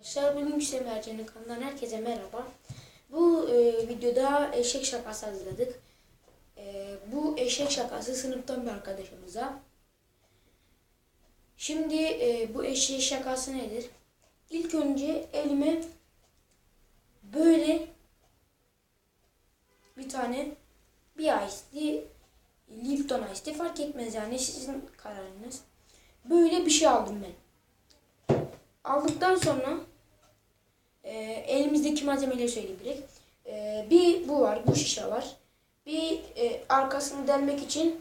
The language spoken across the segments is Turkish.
Arkadaşlar bugün Hüseyin Ercan'ın kanalından herkese merhaba. Bu e, videoda eşek şakası hazırladık. E, bu eşek şakası sınıftan bir arkadaşımıza. Şimdi e, bu eşek şakası nedir? İlk önce elime böyle bir tane bir ice Lipton ice fark etmez yani sizin kararınız. Böyle bir şey aldım ben. Aldıktan sonra e, elimizdeki malzemeleri söyleyeyim. E, bir bu var, bu şişe var. Bir e, arkasını delmek için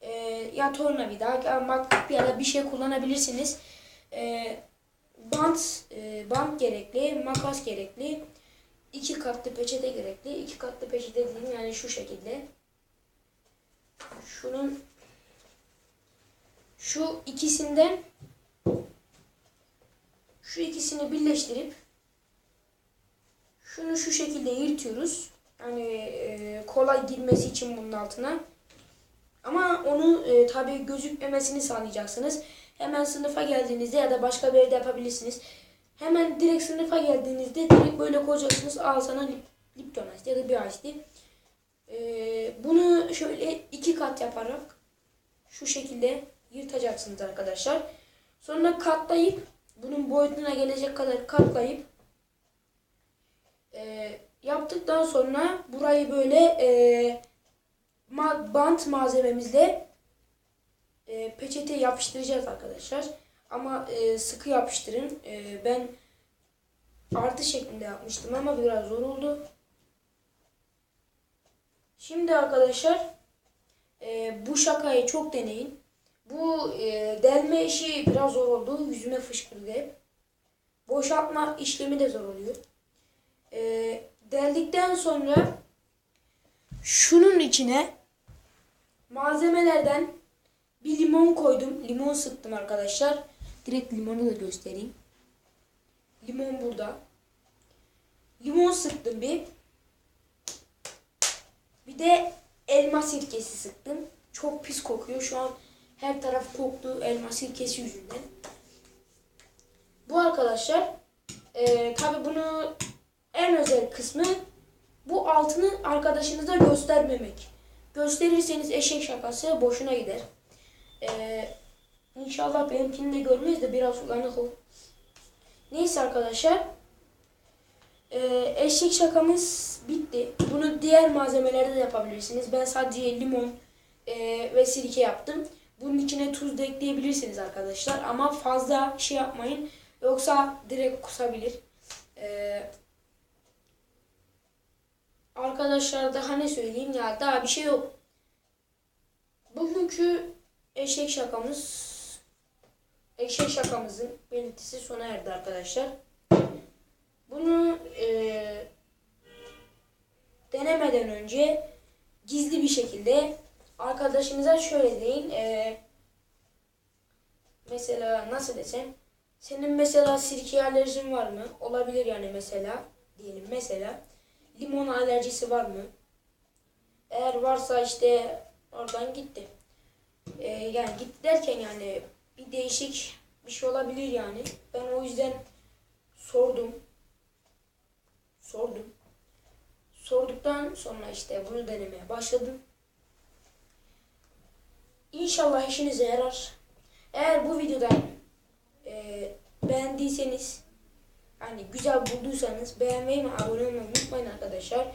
e, ya tornavida ya matkap ya da bir şey kullanabilirsiniz. E, bant, e, bant gerekli, makas gerekli. iki katlı peçete gerekli. iki katlı peçete dediğim yani şu şekilde. Şunun şu ikisinden şu ikisini birleştirip şunu şu şekilde yırtıyoruz. Yani e, kolay girmesi için bunun altına. Ama onu e, tabii gözükmemesini sağlayacaksınız. Hemen sınıfa geldiğinizde ya da başka bir yerde yapabilirsiniz. Hemen direkt sınıfa geldiğinizde direkt böyle koyacaksınız. Al sana lip, Lipton Ice ya da bir ice e, Bunu şöyle iki kat yaparak şu şekilde yırtacaksınız arkadaşlar. Sonra katlayıp bunun boyutuna gelecek kadar katlayıp e, yaptıktan sonra burayı böyle e, ma bant malzememizle e, peçete yapıştıracağız arkadaşlar. Ama e, sıkı yapıştırın. E, ben artı şeklinde yapmıştım ama biraz zor oldu. Şimdi arkadaşlar e, bu şakayı çok deneyin. Bu e, delme işi biraz zor oldu. Yüzüme fışkırdı. Boşaltma işlemi de zor oluyor. E, deldikten sonra şunun içine malzemelerden bir limon koydum. Limon sıktım arkadaşlar. Direkt limonu da göstereyim. Limon burada. Limon sıktım bir. Bir de elma sirkesi sıktım. Çok pis kokuyor. Şu an her taraf koktu elma sirkesi yüzünden. Bu arkadaşlar e, tabi bunu en özel kısmı bu altını arkadaşınıza göstermemek. Gösterirseniz eşek şakası boşuna gider. E, inşallah benimkini de görmeyiz de biraz ulanık o. Neyse arkadaşlar. E, eşek şakamız bitti. Bunu diğer malzemelerde de yapabilirsiniz. Ben sadece limon e, ve sirke yaptım. Bunun içine tuz da ekleyebilirsiniz arkadaşlar. Ama fazla şey yapmayın. Yoksa direkt kusabilir. Ee, arkadaşlar daha ne söyleyeyim ya daha bir şey yok. Bugünkü eşek şakamız eşek şakamızın belirtisi sona erdi arkadaşlar. Bunu e, denemeden önce gizli bir şekilde arkadaşınıza şöyle deyin. E, mesela nasıl desem senin mesela sirke alerjin var mı? Olabilir yani mesela diyelim mesela limon alerjisi var mı? Eğer varsa işte oradan gitti. E, yani gitti derken yani bir değişik bir şey olabilir yani. Ben o yüzden sordum. Sordum. Sorduktan sonra işte bunu denemeye başladım. İnşallah işinize yarar. Eğer bu videodan e, beğendiyseniz hani güzel bulduysanız beğenmeyi ve abone olmayı unutmayın arkadaşlar.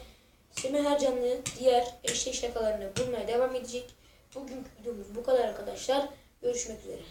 Semih Ercanlı diğer eşek şakalarını bulmaya devam edecek. Bugünkü videomuz bu kadar arkadaşlar. Görüşmek üzere.